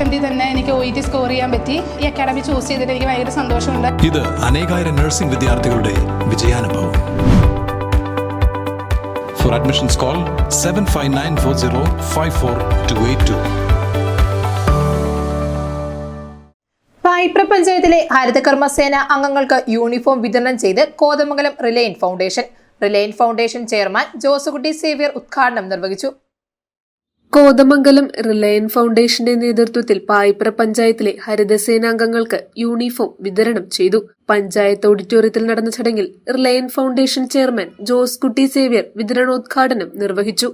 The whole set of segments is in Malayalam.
അറ്റംപ്റ്റിൽ തന്നെ എനിക്ക് ഒ ഇ ടി സ്കോർ ചെയ്യാൻ പറ്റി. ഈ അക്കാഡമി ചൂസ് ചെയ്തിട്ട് എനിക്ക് ഭയങ്കര സന്തോഷമുണ്ട്. ഇത് അനേകായിരം നഴ്സിംഗ് വിദ്യാർത്ഥികളുടെ വിജയാനുഭവം. For admissions call seven five nine four zero five four two eight two Payipra പഞ്ചായത്തിലെ ഹരിതകർമ്മസേന അംഗങ്ങൾക്ക് യൂണിഫോം വിതരണം ചെയ്ത് Kothamangalam Reliance foundation. Reliance foundation chairman Josukutty Xavier ഉദ്ഘാടനം നിർവഹിച്ചു. കോതമംഗലം റിലയൻ ഫൗണ്ടേഷന്റെ നേതൃത്വത്തിൽ പായിപ്ര പഞ്ചായത്തിലെ ഹരിതസേനാംഗങ്ങൾക്ക് യൂണിഫോം വിതരണം ചെയ്തു. പഞ്ചായത്ത് ഓഡിറ്റോറിയത്തിൽ നടന്ന ചടങ്ങിൽ റിലയൻ ഫൗണ്ടേഷൻ ചെയർമാൻ ജോസ് കുട്ടി സേവ്യർ വിതരണോദ്ഘാടനം നിർവഹിച്ചു.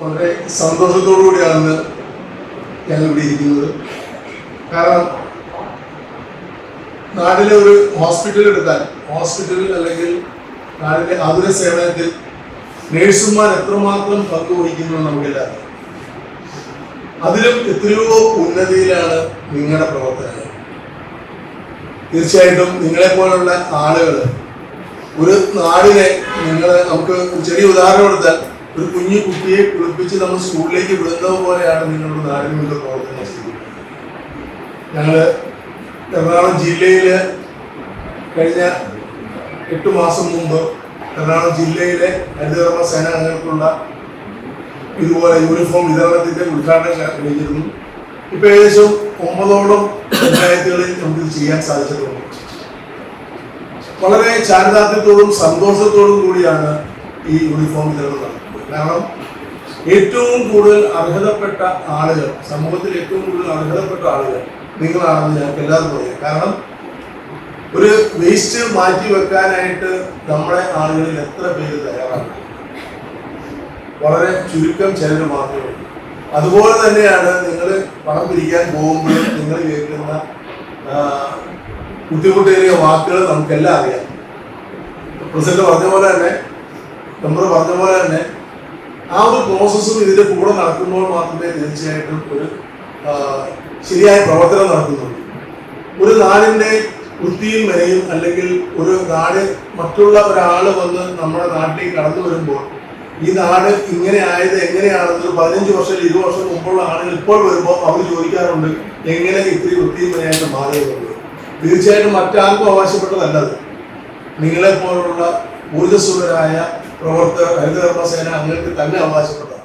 വളരെ സന്തോഷത്തോടുകൂടിയാണ് ഞങ്ങൾ ഇവിടെ ഇരിക്കുന്നത്. കാരണം നാട്ടിലെ ഒരു ഹോസ്പിറ്റൽ എടുത്താൽ ഹോസ്പിറ്റലിൽ അല്ലെങ്കിൽ നാടിന്റെ ആതുര സേവനത്തിൽ നേഴ്സുമാർ എത്രമാത്രം പങ്കുവഹിക്കുന്നു നമുക്കെല്ലാവരും അതിലും എത്രയോ ഉന്നതിയിലാണ് നിങ്ങളുടെ പ്രവർത്തനങ്ങൾ. തീർച്ചയായിട്ടും നിങ്ങളെ പോലുള്ള ആളുകൾ ഒരു നാടിനെ നിങ്ങൾ നമുക്ക് ചെറിയ ഉദാഹരണം കൊടുത്താൽ ഒരു കുഞ്ഞു കുട്ടിയെ കുളിപ്പിച്ച് നമ്മൾ സ്കൂളിലേക്ക് വിടുന്നത് പോലെയാണ് നിങ്ങളുടെ നാടിന് വേണ്ടി പ്രവർത്തനം ചെയ്യുന്നത്. ഞങ്ങൾ എറണാകുളം ജില്ലയിൽ കഴിഞ്ഞ എട്ട് മാസം മുമ്പ് എറണാകുളം ജില്ലയിലെ ഹരിതകർമ്മ സേനാംഗങ്ങൾക്കുള്ള ഇതുപോലെ യൂണിഫോം വിതരണത്തിന്റെ ഉദ്ഘാടനം കഴിഞ്ഞിരുന്നു ഇപ്പൊ ഏകദേശം ഒമ്പതോളം പഞ്ചായത്തുകളിൽ നമുക്ക് ഇത് ചെയ്യാൻ സാധിച്ചിട്ടുണ്ട്. വളരെ ചാരിതാർത്ഥ്യത്തോടും സന്തോഷത്തോടും കൂടിയാണ് ഈ യൂണിഫോം വിതരണം നടത്തുന്നത് കാരണം ഏറ്റവും കൂടുതൽ അർഹതപ്പെട്ട ആളുകൾ സമൂഹത്തിൽ ഏറ്റവും കൂടുതൽ അർഹതപ്പെട്ട ആളുകൾ നിങ്ങളാണെന്ന് ഞങ്ങൾക്ക് എല്ലാവർക്കും അറിയാം. കാരണം ഒരു വേസ്റ്റ് മാറ്റി വെക്കാനായിട്ട് നമ്മുടെ ആളുകളിൽ എത്ര പേര് തയ്യാറാണ്? വളരെ ചുരുക്കം ചിലർ മാത്രമേ ഉള്ളൂ. അതുപോലെ തന്നെയാണ് നിങ്ങൾ പണം പിരിക്കാൻ പോകുമ്പോൾ നിങ്ങൾ കേൾക്കുന്ന ബുദ്ധിമുട്ടേറിയ വാക്കുകൾ നമുക്കെല്ലാം അറിയാം. പ്രസിഡന്റ് പറഞ്ഞ പോലെ തന്നെ നമ്മൾ പറഞ്ഞ പോലെ തന്നെ ആ ഒരു പ്രോസസ്സും ഇതിന്റെ കൂടെ നടക്കുമ്പോൾ മാത്രമേ തീർച്ചയായിട്ടും ഒരു ശരിയായ പ്രവർത്തനം നടക്കുന്നുള്ളൂ. ഒരു നാടിന്റെ വൃത്തിയും മെനയും അല്ലെങ്കിൽ ഒരു നാട് മറ്റുള്ള ഒരാൾ വന്ന് നമ്മുടെ നാട്ടിലേക്ക് കടന്നു വരുമ്പോൾ ഈ നാട് ഇങ്ങനെ ആയത് എങ്ങനെയാണെന്ന് ഒരു പതിനഞ്ച് വർഷം ഇരുപത് വർഷം മുമ്പുള്ള ആളുകൾ ഇപ്പോൾ വരുമ്പോൾ അവർ ചോദിക്കാറുണ്ട് എങ്ങനെ ഇത്രയും വൃത്തിയും മെനയായിട്ട് മാറിയതുണ്ട് തീർച്ചയായിട്ടും മറ്റാർക്കും അവകാശപ്പെട്ടതല്ലത്. നിങ്ങളെ പോലുള്ള ഊർജസ്വലരായ പ്രവർത്തകർ ഹരിതകർമ്മ സേന അങ്ങൾക്ക് തന്നെ അവകാശപ്പെട്ടതാണ്.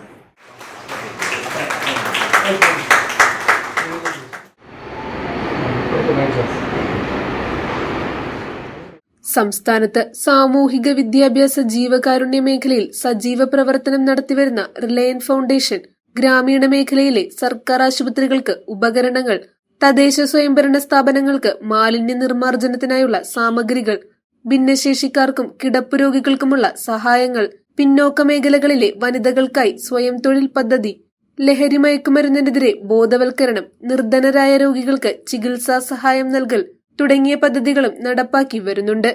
സംസ്ഥാനത്ത് സാമൂഹിക വിദ്യാഭ്യാസ ജീവകാരുണ്യ മേഖലയിൽ സജീവ പ്രവർത്തനം നടത്തിവരുന്ന റിലയൻ ഫൗണ്ടേഷൻ ഗ്രാമീണ മേഖലയിലെ സർക്കാർ ആശുപത്രികൾക്ക് ഉപകരണങ്ങൾ തദ്ദേശ സ്വയംഭരണ സ്ഥാപനങ്ങൾക്ക് മാലിന്യ നിർമ്മാർജനത്തിനായുള്ള സാമഗ്രികൾ ഭിന്നശേഷിക്കാർക്കും കിടപ്പ് രോഗികൾക്കുമുള്ള സഹായങ്ങൾ പിന്നോക്ക മേഖലകളിലെ വനിതകൾക്കായി സ്വയം തൊഴിൽ പദ്ധതി ലഹരി മയക്കുമരുന്നിനെതിരെ ബോധവൽക്കരണം നിർധനരായ രോഗികൾക്ക് ചികിത്സാ സഹായം നൽകൽ തുടങ്ങിയ പദ്ധതികളും നടപ്പാക്കി വരുന്നുണ്ട്.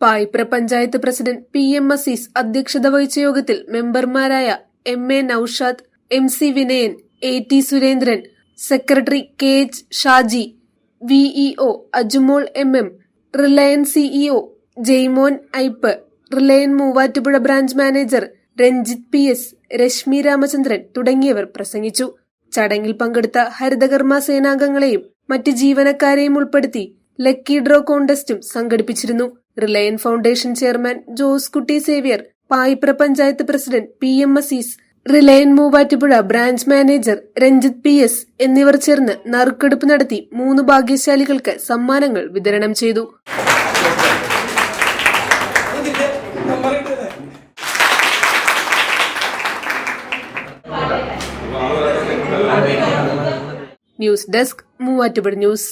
Payipra panchayat president P M Aziz അധ്യക്ഷത വഹിച്ച യോഗത്തിൽ മെമ്പർമാരായ M A Noushad M C Vinayan A T Surendran secretary K H Shaji VEO Ajumol M M Reliance CEO Jaimon Ipe Reliance Muvattupuzha branch manager Ranjith P S Reshmi Ramachandran തുടങ്ങിയവർ പ്രസംഗിച്ചു. ചടങ്ങിൽ പങ്കെടുത്ത ഹരിതകർമ്മ സേനാംഗങ്ങളെയും മറ്റ് ജീവനക്കാരെയും ഉൾപ്പെടുത്തി ലക്കി ഡ്രോ കോണ്ടസ്റ്റും സംഘടിപ്പിച്ചിരുന്നു. റിലയൻ foundation chairman Jose Kutty Xavier Payipra panchayat president P M Azeez Reliance Muvattupuzha branch manager Ranjith P S എന്നിവർ ചേർന്ന് നറുക്കെടുപ്പ് നടത്തി മൂന്ന് ഭാഗ്യശാലികൾക്ക് സമ്മാനങ്ങൾ വിതരണം ചെയ്തു. News desk Muvattupuzha news.